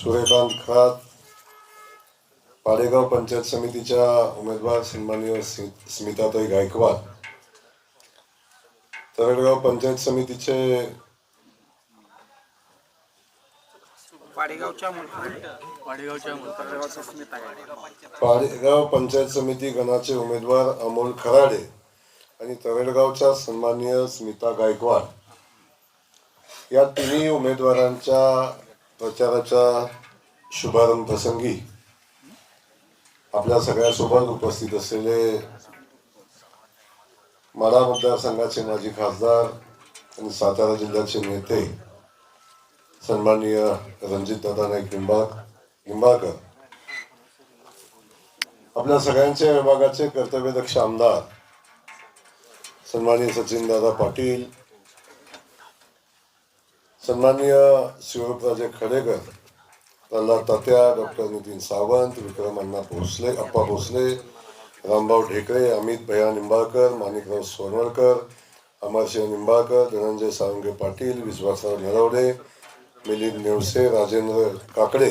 सूर्यकांत खरात पाडेगाव पंचायत समितीच्या उमेदवार सन्माननीय स्मि- स्मिताताई गायकवाड तरडगाव पंचायत समितीचे पाडेगावच्या. पाडेगाव पंचायत समिती गणाचे उमेदवार अमोल खराडे आणि तरडगावच्या सन्माननीय स्मिता गायकवाड या तिन्ही उमेदवारांच्या प्रचाराच्या शुभारंभ प्रसंगी आपल्या सगळ्यासोबत उपस्थित असलेले माढा मतदारसंघाचे माजी खासदार आणि सातारा जिल्ह्याचे नेते सन्माननीय रणजितदादा नाईक निंबाक लिंबाळकर आपल्या सगळ्यांच्या विभागाचे कर्तव्यदक्ष आमदार सन्माननीय सचिनदादा पाटील सन्माननीय शिवराजे खडेकर प्रल्हाद तात्या डॉक्टर नितीन सावंत विक्रम अण्णा भोसले अप्पा भोसले रामभाऊ ढेकळे अमित भैया निंबाळकर माणिकराव सोनवळकर अमरसिंह निंबाळकर धनंजय सावंगे पाटील विश्वासराव नरवडे मिलिंद नेवसे राजेंद्र काकडे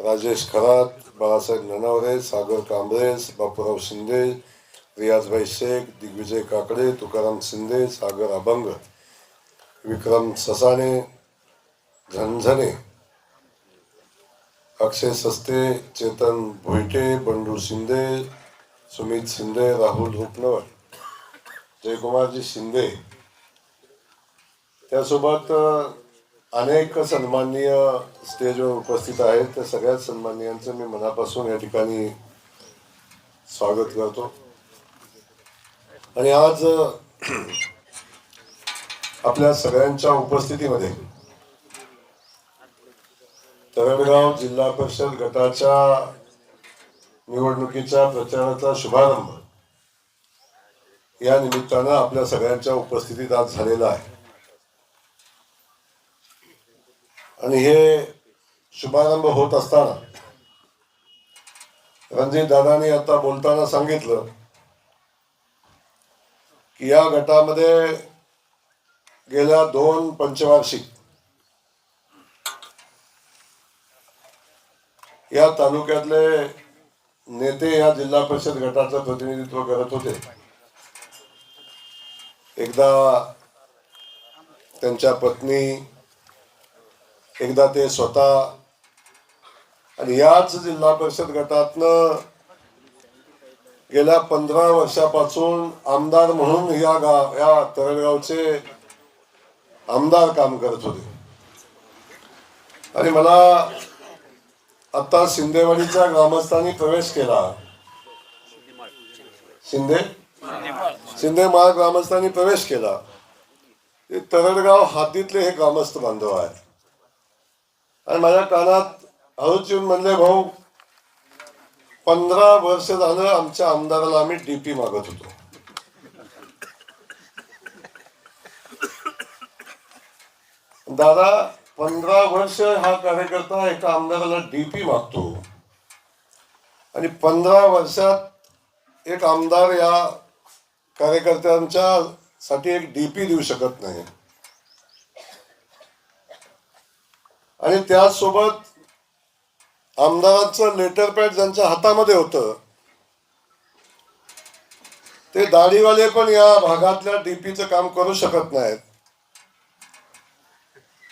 राजेश खरात बाळासाहेब ननावरे सागर कांबरेस बापूराव शिंदे रियाजभाई शेख दिग्विजय काकडे तुकाराम शिंदे सागर अभंग. विक्रम ससाणे झनझने अक्षय सस्ते चेतन भोईटे बंडू शिंदे सुमित शिंदे राहुल रुपनवर जयकुमारजी शिंदे. त्यासोबत अनेक सन्माननीय स्टेजवर उपस्थित आहेत. त्या सगळ्याच सन्माननीयांचं मी मनापासून या ठिकाणी स्वागत करतो. आणि आज आपल्या सगळ्यांच्या उपस्थितीमध्ये. तरडगाव जिल्हा परिषद गटाच्या निवडणुकीच्या प्रचाराचा शुभारंभ. या निमित्तानं आपल्या सगळ्यांच्या उपस्थितीत आज झालेला आहे. आणि हे शुभारंभ होत असताना रणजित दादानी आता बोलताना सांगितलं की या गटामध्ये गेल्या दोन पंचवार्षिक या तालुक्यातले नेते या जिल्हा परिषद गटाचं प्रतिनिधित्व करत होते. एकदा त्यांच्या पत्नी एकदा ते स्वतः आणि याच जिल्हा परिषद गटातनं गेल्या पंधरा वर्षापासून आमदार म्हणून या गाव या तरडगावचे आमदार काम करत होते. आणि मला आता शिंदेवाडीच्या ग्रामस्थांनी प्रवेश केला. शिंदे? शिंदे महा ग्रामस्थांनी प्रवेश केला. ते तरडगाव हातीतले हे ग्रामस्थ बांधव आहेत. आणि माझ्या कानात हळूच येऊन म्हणले भाऊ पंधरा वर्ष झालं आमच्या आमदाराला आम्ही डीपी मागत होतो. दादा पंधरा वर्ष हा कार्यकर्ता एका आमदाराला डीपी मागतो. आणि पंधरा वर्षात एक आमदार या कार्यकर्त्यांच्या साठी एक डीपी देऊ शकत नाही. आणि त्याचसोबत आमदारांचं लेटर पॅड ज्यांच्या हातामध्ये होतं ते दाढीवाले पण या भागातल्या डीपीचं काम करू शकत नाहीत.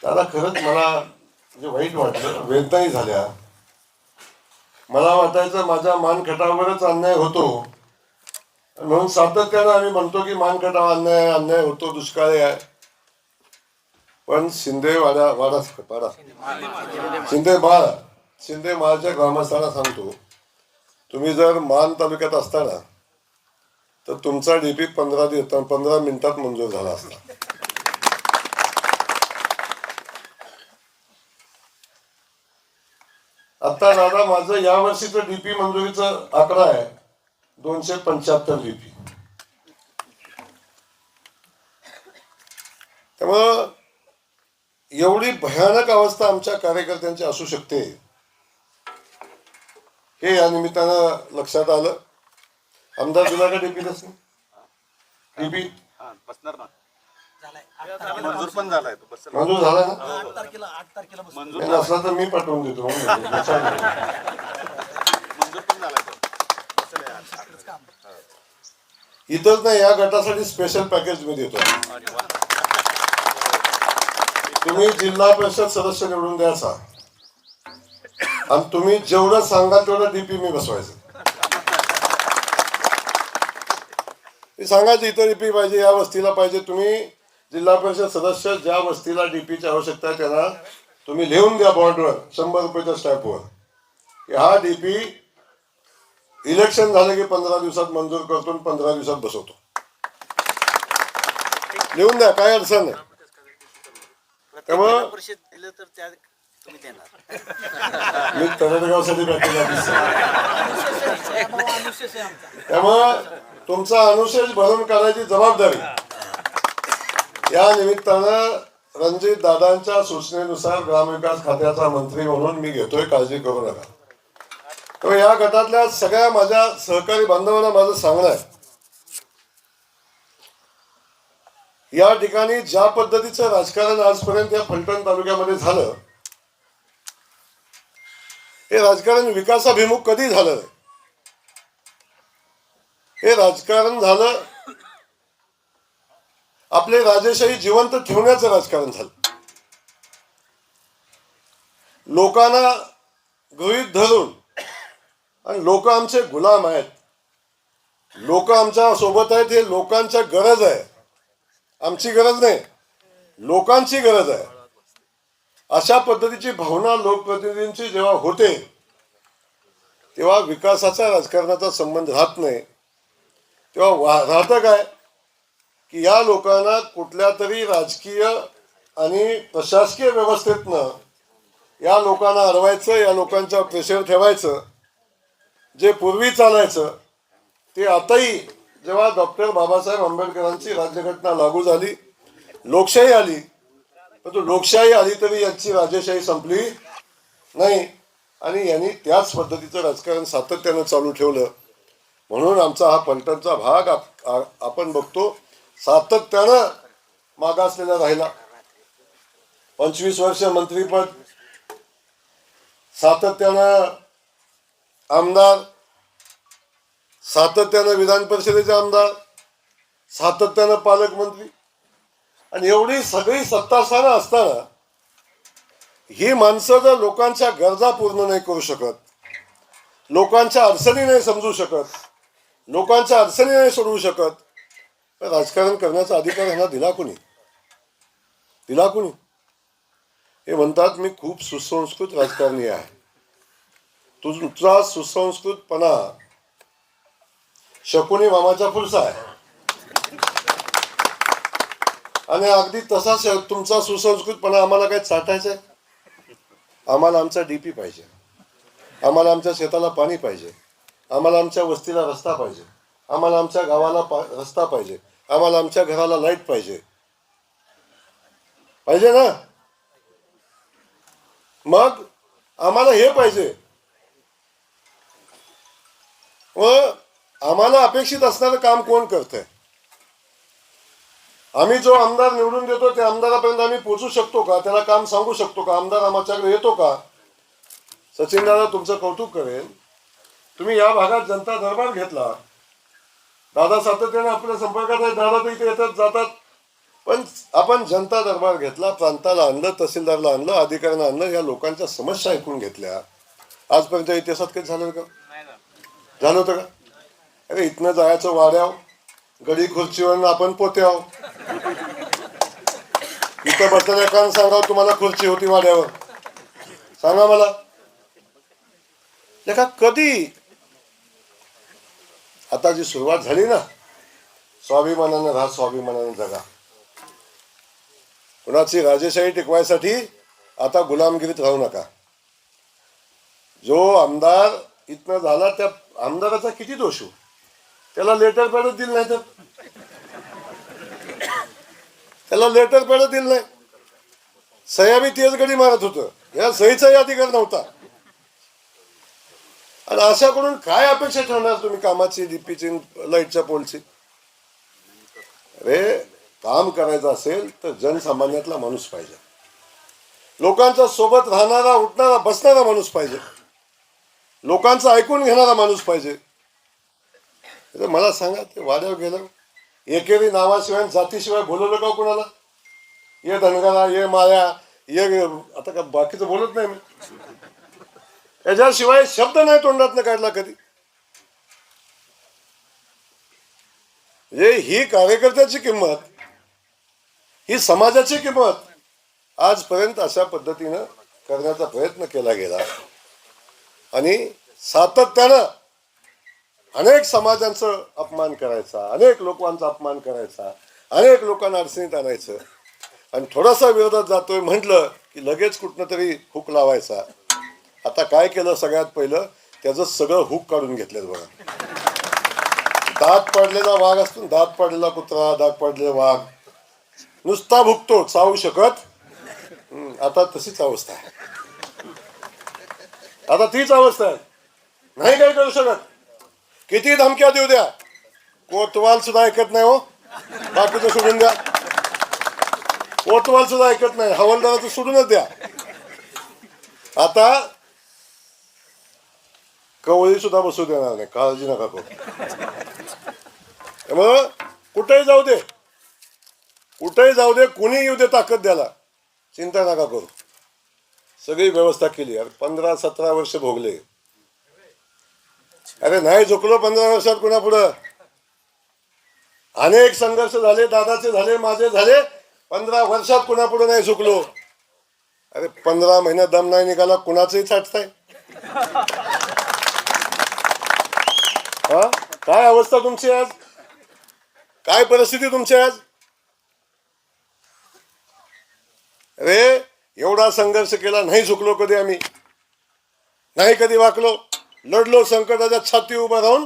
दादा खरंच मला म्हणजे वाईट वाटलं वेदनाही झाल्या. मला वाटायचं माझ्या मानखटावरच अन्याय होतो. म्हणून सातत्यानं आम्ही म्हणतो की मानखटाव अन्याय अन्याय होतो दुष्काळी आहे. पण शिंदे वाडा वाडा वाडा. शिंदे माळ शिंदे माळच्या ग्रामस्थांना सांगतो तुम्ही जर मान तालुक्यात असताना तर तुमचा डीपी पंधरा दिवस पंधरा मिनिटात मंजूर झाला असता. आता दादा माझं या वर्षीचं डीपी मंजुरीचं आकडा आहे. दोनशे पंच्याहत्तर डीपी त्यामुळं एवढी भयानक अवस्था आमच्या कार्यकर्त्यांची असू शकते. हे या निमित्तानं लक्षात आलं. आमदार तुला का डीपी डीपी बसणार ना. मंजूर पण झालाय तो बस मंजूर झाला ना आठ तारखेला आठ तारखेला बस मंजूर नाही नसला तर मी पाठवून देतो. चालेल. मंजूर पण झालाय तो. बसेल आहे आज. काम. इथंच नाही या गटासाठी स्पेशल पॅकेज मी देतो. तुम्ही जिल्हा परिषद सदस्य निवडून द्यायचा. आणि तुम्ही जेवढं सांगाल तेवढं डीपी मी बसवायचं. ते सांगायचं इथं डीपी पाहिजे या वस्तीला पाहिजे. तुम्ही जिल्हा परिषद सदस्य ज्या वस्तीला डीपीची आवश्यकता आहे त्यांना तुम्ही लिहून द्या बॉन्डवर शंभर रुपयाच्या स्टॅम्पवर की हा डीपी इलेक्शन झालं की पंधरा दिवसात मंजूर करतो आणि पंधरा दिवसात बसवतो. लिहून द्या काय अडचण नाही. त्यामुळं परिषद दिलं तर त्या तुम्ही देणार. मी तरडगावसाठी त्यामुळं तुमचा अनुशेष भरून काढायची जबाबदारी. या निमित्तानं रणजित दादांच्या सूचनेनुसार ग्रामविकास खात्याचा मंत्री म्हणून मी घेतोय काळजी करू नका. त्यामुळे या गटातल्या सगळ्या माझ्या सहकारी बांधवांना माझं सांगणं आहे. या ठिकाणी ज्या पद्धतीचं राजकारण आजपर्यंत या फलटण तालुक्यामध्ये झालं हे राजकारण विकासाभिमुख कधी झालं हे राजकारण झालं आपले राजेशाही जिवंत ठेवण्याचं राजकारण झालं. लोकांना गृहीत धरून आणि लोक आमचे गुलाम आहेत. लोक आमच्यासोबत आहेत हे लोकांच्या गरज आहे. आमची गरज नाही लोकांची गरज आहे. अशा पद्धतीची भावना लोकप्रतिनिधींची जेव्हा होते तेव्हा विकासाचा राजकारणाचा संबंध राहत नाही. तेव्हा वा राहतं काय? की या लोकांना कुठल्या तरी राजकीय आणि प्रशासकीय व्यवस्थेतनं या लोकांना अडवायचं या लोकांच्या प्रेशर ठेवायचं जे पूर्वी चालायचं ते आताही जेव्हा डॉक्टर बाबासाहेब आंबेडकरांची राज्यघटना लागू झाली लोकशाही आली परंतु लोकशाही आली तरी यांची राजेशाही संपली नाही. आणि यांनी त्याच पद्धतीचं राजकारण सातत्यानं चालू ठेवलं. म्हणून आमचा हा पलटणचा भाग आप- आपण बघतो. सातत्यानं मागासलेला राहिला. पंचवीस वर्ष मंत्रीपद. सातत्यानं आमदार. सातत्यानं विधान परिषदेचे आमदार. सातत्यानं पालकमंत्री. आणि एवढी सगळी सत्तास्थानं असताना ही माणसं जर लोकांच्या गरजा पूर्ण नाही करू शकत लोकांच्या अडचणी नाही समजू शकत लोकांच्या अडचणी नाही सोडवू शकत राजकारण करण्याचा अधिकार ह्यांना दिला कोणी? दिला कोणी? हे म्हणतात मी खूप सुसंस्कृत राजकारणी आहे. तुमचा सुसंस्कृतपणा शकुनी मामाचा पुरसा आहे. आणि अगदी तसाच तुमचा सुसंस्कृतपणा आम्हाला काय चाटायचा आहे? आम्हाला आमचा डीपी पाहिजे. आम्हाला आमच्या शेताला पाणी पाहिजे. आम्हाला आमच्या वस्तीला रस्ता पाहिजे. आम्हाला आमच्या गावाला पा रस्ता पाहिजे. आम्हाला आमच्या घराला लाइट पाहिजे. पाहिजे ना? मग आम्हाला हे पाहिजे. व आम्हाला अपेक्षित असणारं काम कोण करतंय? आम्ही जो आमदार निवडून देतो त्या आमदारापर्यंत आम्ही पोहोचू शकतो का? त्याला काम सांगू शकतो का? आमदार आमच्याकडे येतो का? सचिन दादा तुमचं कौतुक करेल तुम्ही या भागात जनता दरबार घेतला. दादा सातत्याने आपल्या संपर्कात आहे. दादा तर इथे येतात जातात. पण आपण जनता दरबार घेतला प्रांताला आणलं तहसीलदारला आणलं अधिकाऱ्यांना आणलं या लोकांच्या समस्या ऐकून घेतल्या. आजपर्यंत इतिहासात काही झालं का झालं होतं का? अरे इथनं जायचं वाड्याव गडी खुर्चीवर आपण पोत्याव इथं बसलेल्या कारण सांगावं तुम्हाला खुर्ची होती वाड्यावर. सांगा मला. लेखा कधी आता जी सुरुवात झाली ना स्वाभिमानानं राहा स्वाभिमानानं जगा. कुणाची राजेशाही टिकवायसाठी आता गुलामगिरीत राहू नका. जो आमदार इथनं झाला त्या आमदाराचा किती दोष हो? त्याला लेटर पॅडच दिलं नाही तर? त्याला लेटर पॅडच दिलं नाही. सह्या मी तेच गडी मारत होतं. या सहीचाही अधिकार नव्हता. आणि अशाकडून काय अपेक्षा ठेवणार तुम्ही कामाची डीपीची लाईटच्या पोलची? अरे काम करायचं असेल तर जनसामान्यातला माणूस पाहिजे. लोकांच्या सोबत राहणारा उठणारा बसणारा माणूस पाहिजे. लोकांचं ऐकून घेणारा माणूस पाहिजे. मला सांगा ते वाड्यावर गेलं एकेरी नावाशिवाय जातीशिवाय बोलवलं का हो कुणाला? ये धनगरा ये माया ये आता का बाकीचं बोलत नाही मी. याच्याशिवाय शब्द नाही तोंडातनं काढला कधी. म्हणजे ही कार्यकर्त्याची किंमत ही समाजाची किंमत आजपर्यंत अशा पद्धतीनं करण्याचा प्रयत्न केला गेला. आणि सातत्यानं अनेक समाजांचं अपमान करायचा अनेक लोकांचा अपमान करायचा अनेक लोकांना अडचणीत आणायचं. आणि थोडासा विरोधात जातोय म्हटलं की लगेच कुठनं तरी हुक लावायचा. आता काय केलं सगळ्यात पहिलं? त्याचं सगळं हुक काढून घेतलं बघा. दात पडलेला वाघ असतो दात पडलेला कुत्रा दात पडलेला वाघ. नुसता भुकतो चावू शकत? आता तशीच अवस्था आहे. आता तीच अवस्था आहे. नाही काही करू शकत. किती धमक्या देऊ द्या. कोतवाल सुद्धा ऐकत नाही हो. बाकीचं सोडून द्या. कोतवाल सुद्धा ऐकत नाही. हवालदाराचं सोडूनच द्या. आता कवळी सुद्धा बसू देणार नाही काळजी नका करू त्यामुळं कुठेही जाऊ दे कुठेही जाऊ दे कुणी येऊ दे ताकद द्याला चिंता नका करू सगळी व्यवस्था केली अरे पंधरा सतरा वर्ष भोगले अरे नाही झुकलो पंधरा वर्षात कुणापुढं अनेक संघर्ष झाले दादाचे झाले माझे झाले पंधरा वर्षात कुणापुढे नाही झुकलो अरे पंधरा महिन्यात दम नाही निघाला कुणाचंही चाटताय हा? काय अवस्था तुमची आज? काय परिस्थिती तुमची आज? अरे एवढा संघर्ष केला नाही झुकलो कधी आम्ही. नाही कधी वाकलो. लढलो संकटाच्या छाती उभा राहून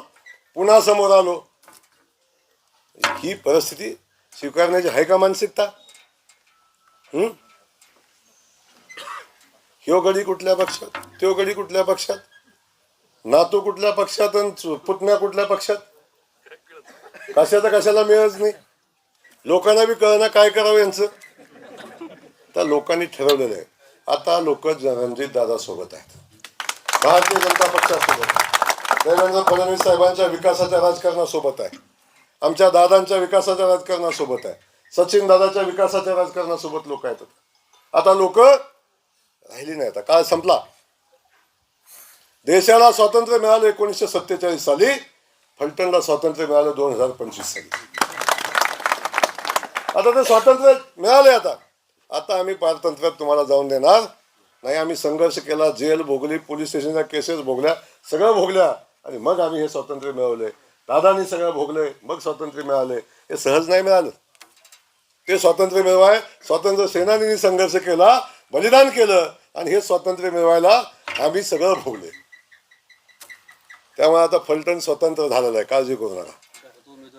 पुन्हा समोर आलो. ही परिस्थिती स्वीकारण्याची आहे का मानसिकता? हम्म ह्यो गडी कुठल्या पक्षात? त्यो गडी कुठल्या पक्षात? नातू कुठल्या पक्षात आणि पुतण्या कुठल्या पक्षात? कशाचा कशाला मिळत नाही. लोकांना बी कळना काय करावं यांचं. तर लोकांनी ठरवलेलं आहे. आता लोक रणजित दादा सोबत आहेत. भारतीय जनता पक्षासोबत आहे. देवेंद्र फडणवीस साहेबांच्या विकासाच्या राजकारणासोबत आहे. आमच्या दादांच्या विकासाच्या राजकारणासोबत आहे. सचिन दादाच्या विकासाच्या राजकारणासोबत लोक आहेत. आता लोक राहिली नाही. आता काळ संपला. देशाला स्वातंत्र्य मिळालं एकोणीसशे सत्तेचाळीस साली फलटणला स्वातंत्र्य मिळालं दोन हजार पंचवीस साली. आता ते स्वातंत्र्य मिळाले आता. आता आम्ही पारतंत्र्यात तुम्हाला जाऊन देणार. नाही आम्ही संघर्ष केला जेल भोगली पोलीस स्टेशनच्या केसेस भोगल्या सगळं भोगल्या. आणि मग आम्ही हे स्वातंत्र्य मिळवले दादानी सगळं भोगले मग स्वातंत्र्य मिळाले हे सहज नाही मिळालं. ते स्वातंत्र्य मिळवाय स्वातंत्र्य सेनानींनी संघर्ष केला बलिदान केलं. आणि हे स्वातंत्र्य मिळवायला आम्ही सगळं भोगले त्यामुळे आता फलटण स्वतंत्र झालेलं आहे. काळजी करू नका.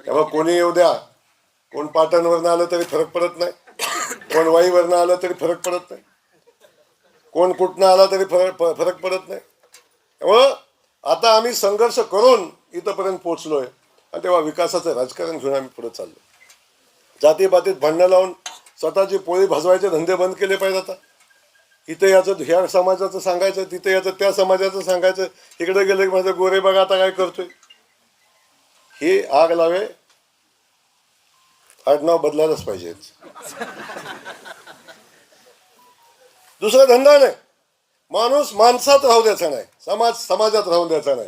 त्यामुळे कोणी येऊ द्या. कोण पाटणवरनं आलं तरी फरक पडत नाही. कोण वाईवरनं आलं तरी फरक पडत नाही. कोण कुठनं आला तरी फरक फरक पडत नाही. त्यामुळं आता आम्ही संघर्ष करून इथंपर्यंत पोहोचलोय. आणि तेव्हा विकासाचं राजकारण घेऊन आम्ही पुढे चाललो जातीपातीत भांडणं लावून स्वतःची पोळी भाजवायचे धंदे बंद केले पाहिजे आता. इथं याचं ह्या समाजाचं सांगायचं तिथं याचं त्या समाजाचं सांगायचं इकडे गेलं की माझं गोरे बघा आता काय करतोय? हे आग लावे आडनाव बदलायलाच पाहिजे. दुसरा धंदा नाही. माणूस माणसात राहू द्यायचा नाही. समाज समाजात राहू द्यायचा नाही.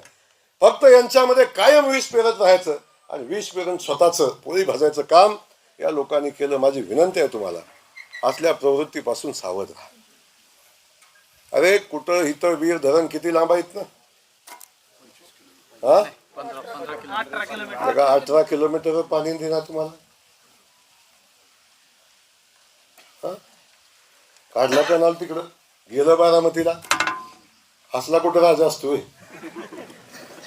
फक्त यांच्यामध्ये कायम विष पेरत राहायचं आणि विष पेरून स्वतःचं पोळी भाजायचं काम या लोकांनी केलं. माझी विनंती आहे तुम्हाला. असल्या प्रवृत्तीपासून सावध राहा. अरे कुठं इथं वीर धरण किती लांब आहेत ना? हा? किलोमीटर बघा अठरा किलोमीटर पाणी देणार तुम्हाला. हा? काढला कॅनॉल तिकडं. गेलं बारामतीला. हसला कुठं राजा असतोय?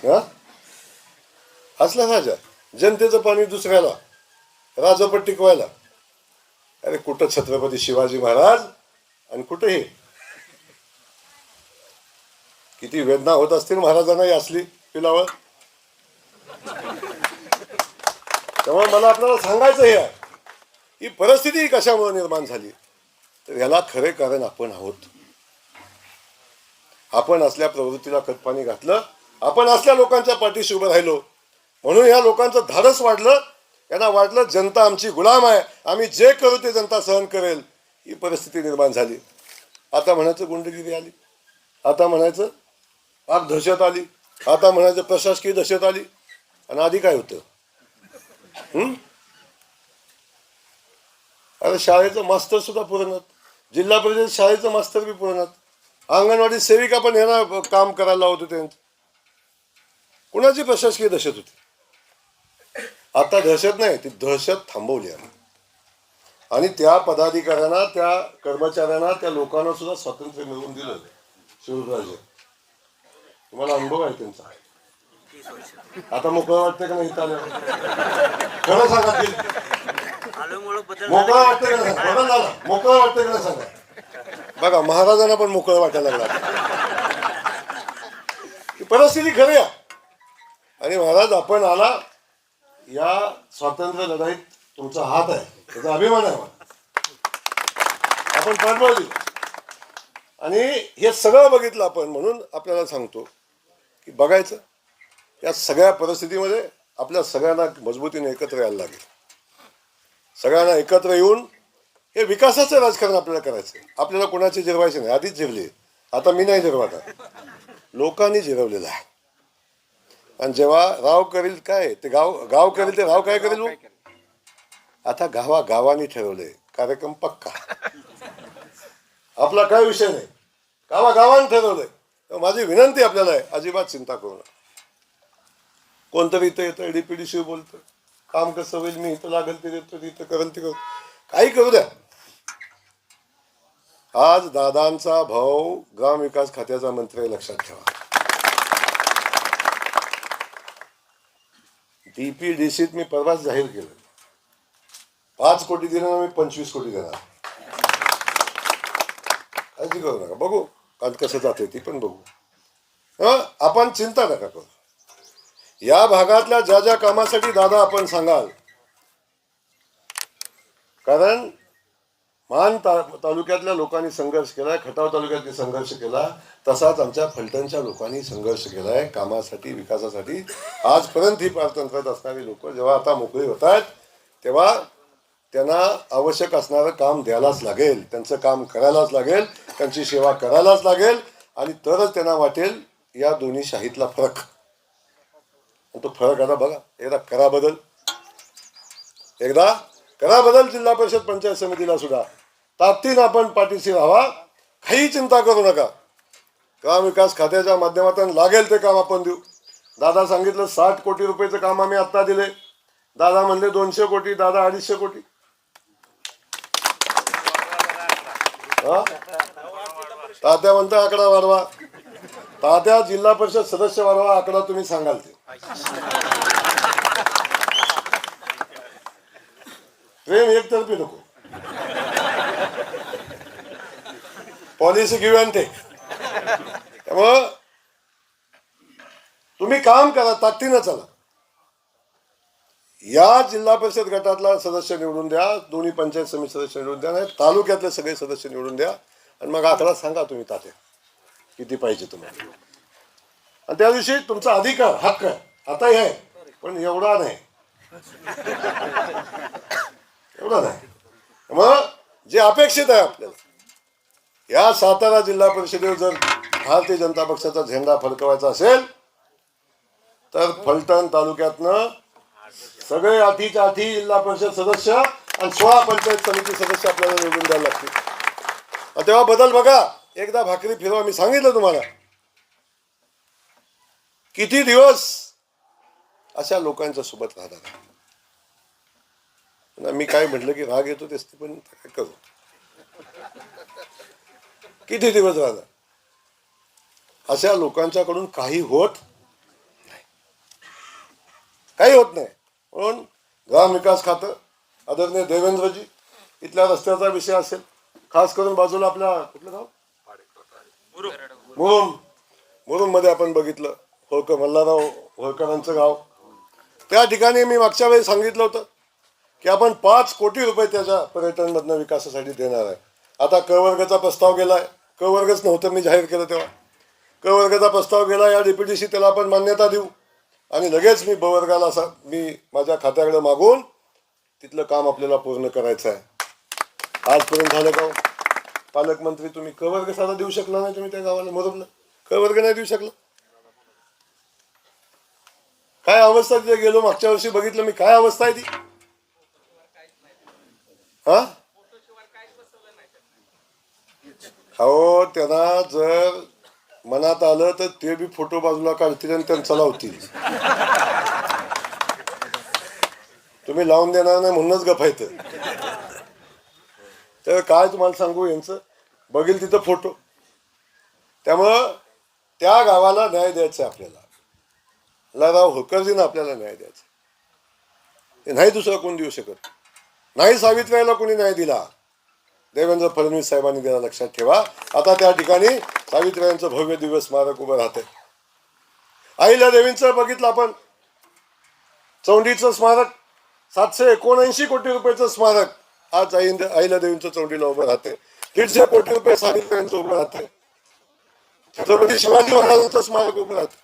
हा? हसला राजा. जनतेचं पाणी दुसऱ्याला. राजापट टिकवायला. अरे कुठं छत्रपती शिवाजी महाराज आणि कुठं हे? किती वेदना होत असतील महाराजांना ही असली पिलावर त्यामुळे मला आपल्याला सांगायचं हे आहे ही परिस्थिती कशामुळे निर्माण झाली? तर ह्याला खरे कारण आपण आहोत. आपण असल्या प्रवृत्तीला खतपाणी घातलं आपण असल्या लोकांच्या पाठीशी उभं राहिलो म्हणून या लोकांचं धाडस वाढलं यांना वाटलं जनता आमची गुलाम आहे आम्ही जे करू ते जनता सहन करेल ही परिस्थिती निर्माण झाली. आता म्हणायचं गुंडगिरी आली. आता म्हणायचं फार दहशत आली. आता म्हणायचं प्रशासकीय दहशत आली. आणि आधी काय होतं? हं? अरे शाळेचं मास्तर सुद्धा पुरवणार. जिल्हा परिषद शाळेचं मास्तर बी पुरवणार. अंगणवाडी सेविका पण यांना काम करायला लावत होते. त्यांचं कुणाची प्रशासकीय दहशत होती? आता दहशत नाही ती दहशत थांबवली आम्ही आणि त्या पदाधिकाऱ्यांना त्या कर्मचाऱ्यांना त्या लोकांना सुद्धा स्वातंत्र्य मिळवून दिलं. शिवराजे तुम्हाला अनुभव आहे त्यांचा. आता मोकळं वाटतं का नाही इथं? खरं सांगा मोकळं वाटतं का नाही? बरं झाला. मोकळं वाटतं का नाही सांगा? बघा महाराजांना पण मोकळं वाटायला लागला परिस्थिती खरी आणि महाराज आपण आला या स्वातंत्र्य लढाईत तुमचा हात आहे. त्याचा अभिमान आहे आपण पाठवली. आणि हे सगळं बघितलं आपण म्हणून आपल्याला सांगतो की बघायचं. या सगळ्या परिस्थितीमध्ये आपल्या सगळ्यांना मजबूतीने एकत्र यायला लागेल. सगळ्यांना एकत्र येऊन हे विकासाचं राजकारण आपल्याला करायचं आहे. आपल्याला कोणाचे जिरवायचे नाही. आधीच जिरले. आता मी नाही जिरवत लोकांनी जिरवलेलं आहे. आणि जेव्हा राव करील काय ते गाव गाव करील ते राव काय करेल हो? आता गावा गावाने ठरवलंय. कार्यक्रम पक्का. आपला काय विषय नाही. गावा गावाने ठरवलंय. माझी विनंती आपल्याला आहे अजिबात चिंता करू नका. कोणतं इथं येतं डीपीडीशी बोलतं काम कसं होईल मी इथं लागेल ते देतो इथं करेल ते करू काही करू द्या. आज दादांचा भाऊ ग्रामविकास खात्याचा मंत्री आहे, लक्षात ठेवा. डीपीडीसीत मी परवाच जाहीर केलं. पाच कोटी देणार मी पंचवीस कोटी देणार. काळजी करू नका बघू. आणि कसं जाते ती पण बघू. हां आपण चिंता नका करू. या भागातल्या ज्या ज्या कामासाठी दादा आपण सांगाल कारण मान ता तालुक्यातल्या लोकांनी संघर्ष केलाय खटाव तालुक्यातनी संघर्ष केला तसाच आमच्या फलटणच्या लोकांनी संघर्ष केलाय कामासाठी विकासासाठी. आजपर्यंत ही पारतंत्रात असणारी लोक जेव्हा आता मोकळी होत आहेत तेव्हा त्यांना आवश्यक असणारं काम द्यायलाच लागेल. त्यांचं काम करायलाच लागेल. त्यांची सेवा करायलाच लागेल. आणि तरच त्यांना वाटेल या दोन्ही शाहीतला फरक. तो फरक आता बघा. एकदा करा बदल. एकदा करा बदल जिल्हा परिषद पंचायत समितीला सुद्धा. ताकदीनं आपण पाठीशी राहावा. काही चिंता करू नका. ग्रामविकास खात्याच्या माध्यमातून लागेल ते काम आपण देऊ. दादा सांगितलं साठ कोटी रुपयेचं काम आम्ही आत्ता दिले. दादा म्हणले दोनशे कोटी दादा अडीचशे कोटी. हा? तात्या म्हणता आकडा वाढवा. तात्या जिल्हा परिषद सदस्य वाढवा आकडा तुम्ही सांगाल ते. प्रेम एकतर्फी नको. पॉलिसी गिव्ह अँड टेक त्यामुळं तुम्ही काम करा ताकदीनं चला. या जिल्हा परिषद गटातला सदस्य निवडून द्या. दोन्ही पंचायत समिती सदस्य निवडून द्या. नाही तालुक्यातले सगळे सदस्य निवडून द्या. आणि मग आकडा सांगा तुम्ही तात्या. किती पाहिजे तुम्हाला? आणि त्या दिवशी तुमचा अधिकार हक्क आता आताही आहे पण एवढा नाही. एवढा नाही. मग जे अपेक्षित आहे आपल्याला या सातारा जिल्हा परिषदेवर जर भारतीय जनता पक्षाचा झेंडा फडकवायचा असेल तर फलटण तालुक्यातनं सगळे अटीच्या अटी जिल्हा परिषद सदस्य आणि सोळा पंचायत समिती सदस्य आपल्याला निवडून द्यायला लागतील. तेव्हा बदल बघा. एकदा भाकरी फिरवा मी सांगितलं तुम्हाला. किती दिवस अशा लोकांच्या सोबत राहतात मी काय म्हटलं की राग येतो तेच ते पण काय करू? किती दिवस राहतात अशा लोकांच्याकडून काही होत काही होत नाही. म्हणून ग्रामविकास खातं आदरणीय देवेंद्रजी इथल्या रस्त्याचा विषय असेल खास करून बाजूला आपल्या कुठलं गाव? मुरुम. मुरुममध्ये आपण बघितलं होळकर मल्हारराव होळकरांचं गाव. त्या ठिकाणी मी मागच्या वेळी सांगितलं होतं की आपण पाच कोटी रुपये त्याच्या पर्यटनमधनं विकासासाठी देणार आहे. आता क प्रस्ताव गेला आहे कवर्गच वर्गच नव्हतं मी जाहीर केलं तेव्हा. क प्रस्ताव गेला या डीपीटीसी त्याला आपण मान्यता देऊ. आणि लगेच मी ब वर्गाला असा मी माझ्या खात्याकडे मागून तिथलं काम आपल्याला पूर्ण करायचं आहे. आजपर्यंत झालं का हो? पालकमंत्री तुम्ही क वर्ग साधा देऊ शकला नाही तुम्ही त्या गावाला मरून क वर्ग नाही देऊ शकला? काय अवस्था तिथे गेलो मागच्या वर्षी बघितलं मी काय अवस्था आहे ती? हा? अहो त्यांना जर मनात आलं तर ते बी फोटो बाजूला काढतील आणि त्यांचा लावतील. तुम्ही लावून देणार नाही म्हणूनच गफायचं तर काय तुम्हाला सांगू यांचं? बघील तिथं फोटो. त्यामुळं त्या गावाला न्याय द्यायचा आहे आपल्याला. लराव होकरजीनं आपल्याला न्याय द्यायचा ते नाही दुसरं कोण देऊ शकत. नाही सावित्रीला कोणी न्याय दिला. देवेंद्र फडणवीस साहेबांनी दिला लक्षात ठेवा. आता त्या ठिकाणी सावित्रीबाईंचं भव्य दिव्य स्मारक उभं राहते आईला देवींचं बघितलं आपण. चौंडीचं स्मारक सातशे एकोणऐंशी कोटी रुपयाचं स्मारक आज आई आईला देवींचं चौंडीला उभं राहते दीडशे कोटी रुपये सावित्र्यांचं उभं राहते छत्रपती शिवाजी महाराजांचं स्मारक उभं राहते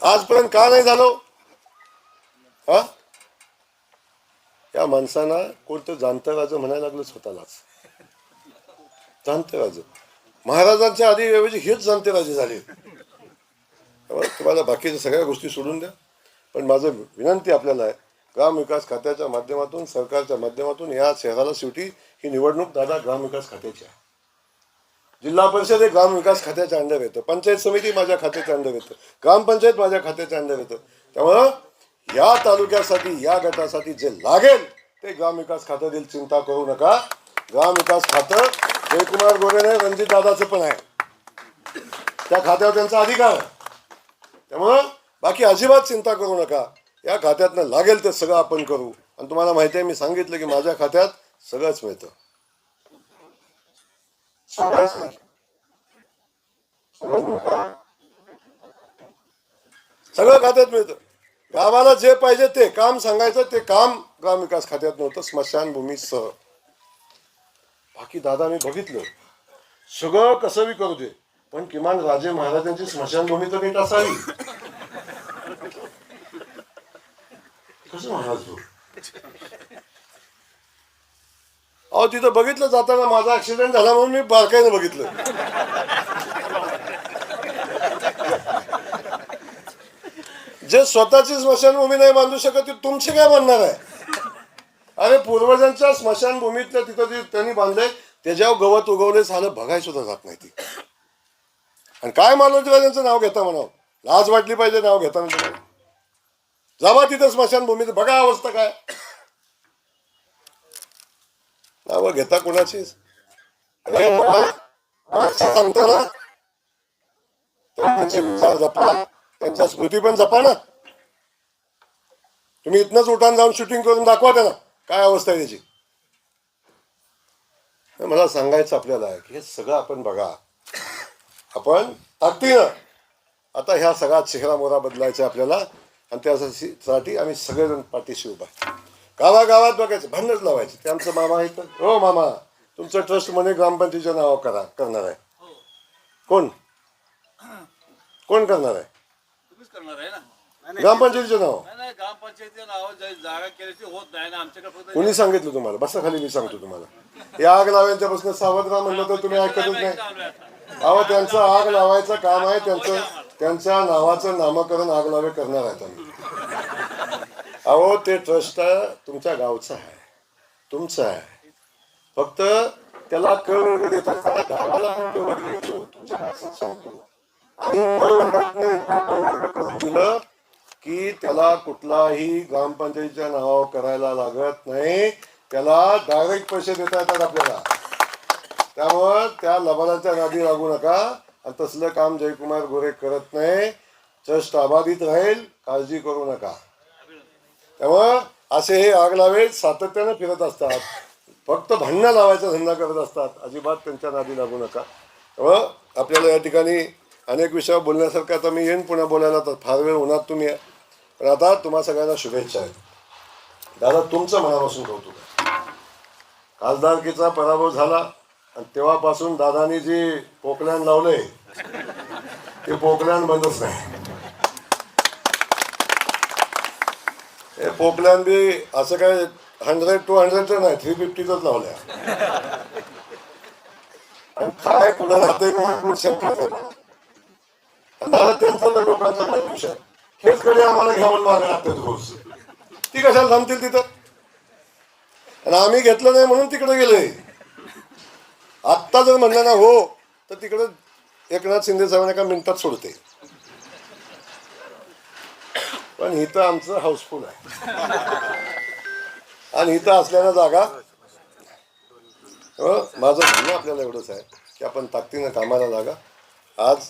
आजपर्यंत का नाही झालो? हा? त्या माणसांना कोणतं जाणतं राजं म्हणायला लागलं स्वतःलाच. जाणते महाराजांच्या आधी ऐवजी हेच जाणते राजे झाले. त्यामुळे तुम्हाला बाकीच्या सगळ्या गोष्टी सोडून द्या. पण माझं विनंती आपल्याला आहे ग्रामविकास खात्याच्या माध्यमातून सरकारच्या माध्यमातून या शहराला शेवटी ही निवडणूक दादा ग्रामविकास खात्याची आहे. जिल्हा परिषद हे ग्रामविकास खात्याच्या अंडर येतं. पंचायत समिती माझ्या खात्याच्या अंडर येतं. ग्रामपंचायत माझ्या खात्याच्या अंडर येतं. त्यामुळं या तालुक्यासाठी या गटासाठी जे लागेल ते ग्रामविकास खातं देईल. चिंता करू नका. ग्रामविकास खातं जयकुमार गोरे नाही रणजित दादाचं पण आहे. त्या खात्यावर त्यांचा अधिकार आहे. त्यामुळं बाकी अजिबात चिंता करू नका. या खात्यातनं लागेल ते सगळं आपण करू. आणि तुम्हाला माहिती आहे मी सांगितलं की माझ्या खात्यात सगळंच मिळतं. सगळं खात्यात मिळतं. गावाला जे पाहिजे ते काम सांगायचं ते काम ग्रामविकास खात्यात नव्हतं स्मशानभूमीसह. बाकी दादा मी बघितलं. सगळं कसं बी करू दे पण किमान राजे महाराजांची स्मशानभूमी तर नीट असावी. कसं महाराज अहो तिथं बघितलं जाताना माझा ऍक्सिडेंट झाला म्हणून मी बारकाईनं बघितलं. जे स्वतःची स्मशानभूमी नाही बांधू शकत ते तुमची काय बांधणार आहे? अरे पूर्वजांच्या स्मशानभूमीतल्या तिथं जे त्यांनी बांधलंय त्याच्यावर गवत उगवले झालं बघाय सुद्धा जात नाही ती. आणि काय मानवजीराजांचं नाव घेता म्हणावं? लाज वाटली पाहिजे नाव घेता म्हणजे. जावा तिथं स्मशानभूमीत बघा अवस्था काय. नाव घेता कोणाचीच अरे त्यांच्या स्मृती पण जपा ना. तुम्ही इथनच उठान जाऊन शूटिंग करून दाखवा त्यांना काय अवस्था आहे त्याची? मला सांगायचं आपल्याला आहे की हे सगळं आपण बघा. आपण ताकदीनं आता ह्या सगळा चेहरा मोहरा बदलायचा आहे आपल्याला. आणि त्यासाठी आम्ही सगळेजण पाठीशी उभा गावागावात बघायचं. भांडणच लावायचं. ते आमचं मामा आहे तर हो मामा. तुमचं ट्रस्ट म्हणे ग्रामपंचायतीच्या नाव करा करणार आहे. कोण? कोण करणार आहे? करणार आहे ना? ग्रामपंचायतीचं नाव. नाही जा- जागा केल्याची होत नाही ना आमच्याकडे फक्त कोणी सांगितलं तुम्हाला? बसा खाली मी सांगतो तुम्हाला. या आग लावायच्यापासून सावध राहा म्हणलं तर तुम्ही ऐकतच नाही. अहो त्यांचं आग लावायचं काम आहे त्यांचं त्यांच्या नावाचं नामकरण आग लावे करणार आहेत आम्ही. अहो ते ट्रस्ट तुमच्या गावचं आहे. तुमचं आहे. फक्त त्याला कळ वगैरे देता गावाला कळ वगैरे देतो. तुमच्या गावाचं सांगतो. की त्याला कुठलाही ग्रामपंचायतीच्या नावावर करायला लागत नाही. त्याला डायरेक्ट पैसे देता येतात आपल्याला. त्यामुळं त्या लबाडाच्या नादी लागू नका. आणि तसलं काम जयकुमार गोरे करत नाही. ट्रस्ट अबाधित राहील. काळजी करू नका. त्यामुळं असे हे आग लावे सातत्यानं फिरत असतात. फक्त भांडणं लावायचा धंदा करत असतात. अजिबात त्यांच्या नादी लागू नका. त्यामुळं आपल्याला या ठिकाणी अनेक विषयावर बोलण्यासारखं आता मी येईन पुन्हा बोलायला. तर फार वेळ उन्हात तुम्ही. आहे. पण आता तुम्हा सगळ्यांना शुभेच्छा आहेत. दादा तुमचं मनापासून कौतुक आहे. खासदारकीचा पराभव झाला आणि तेव्हापासून दादानी जी पोकल्यान लावले ते पोकल्यान बंदच नाही. हे पोकल्यान बी असं काय हंड्रेड टू हंड्रेड तर नाही थ्री फिफ्टीच लावल्या. काय कुणाला ते त्यांचं हेच कडे आम्हाला घ्यावं मागे ती कशाला थांबतील तिथं? आणि आम्ही घेतलं नाही म्हणून तिकडे गेले आत्ता जर म्हणलं ना हो तर तिकडे एकनाथ शिंदे साहेबांना एका मिनिटात सोडते. पण इथं आमचं हाऊसफुल आहे. आणि इथं असल्यानं जागा माझं म्हणणं आपल्याला एवढंच आहे की आपण ताकदीनं कामाला लागा आज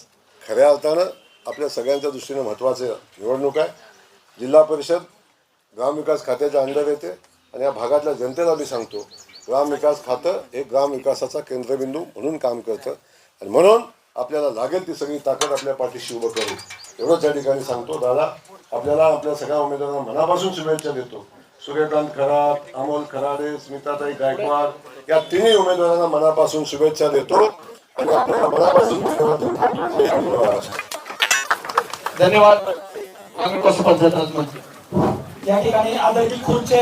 खऱ्या अर्थानं आपल्या सगळ्यांच्या दृष्टीनं महत्त्वाचं निवडणूक आहे. जिल्हा परिषद ग्रामविकास खात्याच्या अंडर येते आणि या भागातल्या जनतेला मी सांगतो ग्रामविकास खातं हे ग्रामविकासाचा केंद्रबिंदू म्हणून काम करतं. आणि म्हणून आपल्याला लागेल ती सगळी ताकद आपल्या पाठीशी उभं करू एवढंच या ठिकाणी सांगतो दादा आपल्याला आपल्या सगळ्या उमेदवारांना मनापासून शुभेच्छा देतो. सूर्यकांत खरात अमोल खराडे स्मिताताई गायकवाड या तिन्ही उमेदवारांना मनापासून शुभेच्छा देतो. धन्यवाद. या ठिकाणी आदरणीय खुर्चे